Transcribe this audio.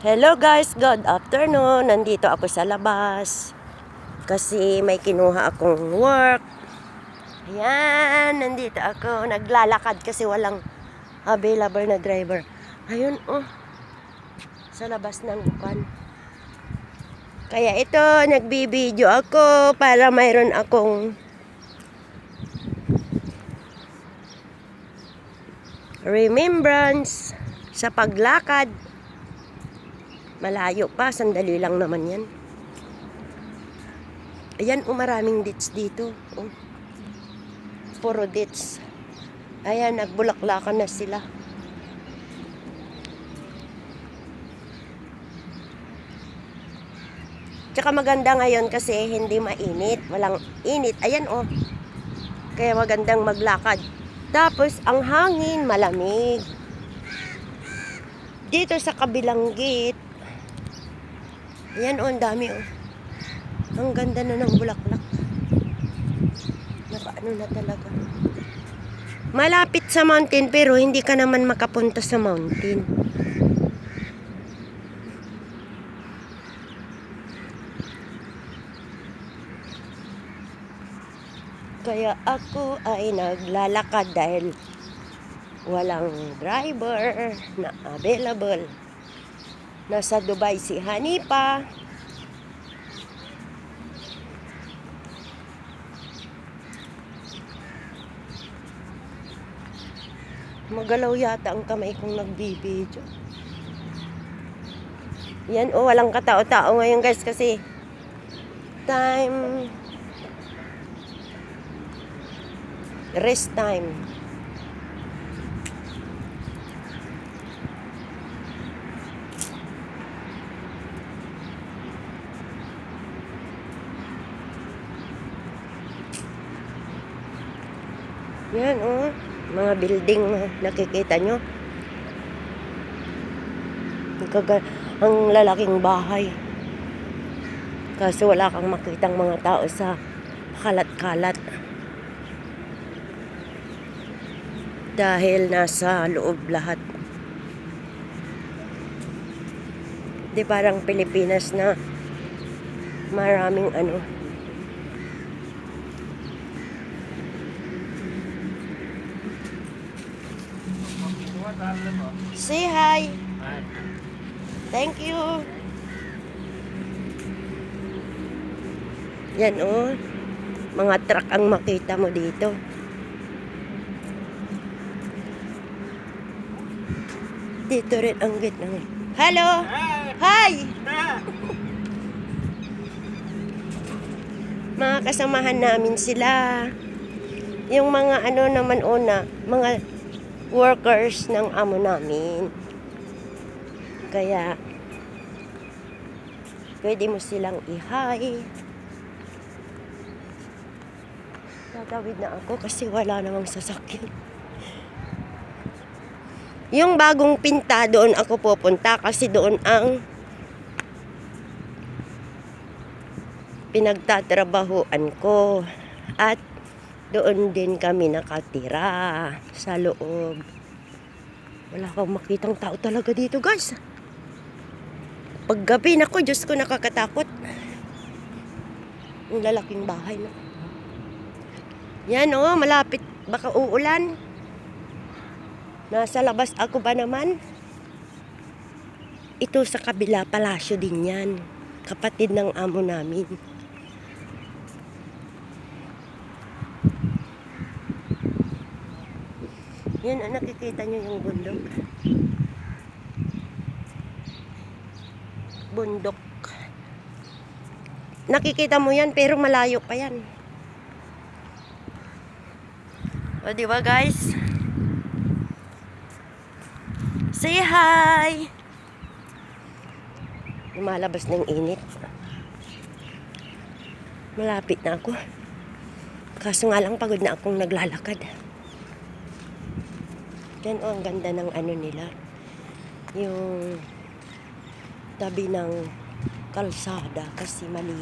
Hello guys, good afternoon. Nandito ako sa labas. Kasi may kinuha akong work. Ayan, nandito ako. Naglalakad kasi walang available na driver. Ayun, oh. Sa labas ng upan. Kaya ito, nagbibideo ako para mayroon akong remembrance sa paglakad. Malayo pa, sandali lang naman yan. Ayan, oh, maraming dits dito. Oh. Puro dits. Ayan, nagbulaklakan na sila. Tsaka maganda ngayon kasi hindi mainit. Walang init. Ayan, oh. Kaya magandang maglakad. Tapos, ang hangin, malamig. Dito sa kabilang gate, Ayan oh, ang dami oh. Ang ganda na ng bulaklak. Nakaano na talaga. Malapit sa mountain pero hindi ka naman makapunta sa mountain. Kaya ako ay naglalakad dahil walang driver na available. Nasa Dubai si Hanipa. Magalaw yata ang kamay kong nagbibideo. Yan, oh, walang katao-tao ngayon guys kasi time rest time. Yan, oh. Mga building na nakikita nyo. Kaga- ang lalaking bahay. Kaso wala kang makitang mga tao sa kalat-kalat. Dahil nasa loob lahat. Di parang Pilipinas na maraming ano, Say hi. Thank you. Yan oh. Mga truck ang makita mo dito. Dito rin ang gate ng... Hello! Hi! Mga kasamahan namin sila. Yung mga ano naman una, mga workers ng amo namin. Kaya, pwede mo silang i-hi. Tatawid na ako kasi wala namang sasakyan. Yung bagong pinta, doon ako pupunta kasi doon ang pinagtatrabahuan ko. At doon din kami nakatira sa loob. Wala kang makitang tao talaga dito, guys. Paggabi, nako, Diyos ko, nakakatakot. Ang lalaking bahay na. Yan, oh, malapit. Baka uulan. Nasa labas ako ba naman? Ito sa kabila, palasyo din yan. Kapatid ng amo namin. Yan, ah, nakikita nyo yung bundok. Bundok. Nakikita mo yan, pero malayo pa yan. O, di guys? Say hi! Lumalabas ng init. Malapit na ako. Kaso nga lang pagod na akong naglalakad. Yan oh, ang ganda ng ano nila. Yung tabi ng kalsada kasi malinis.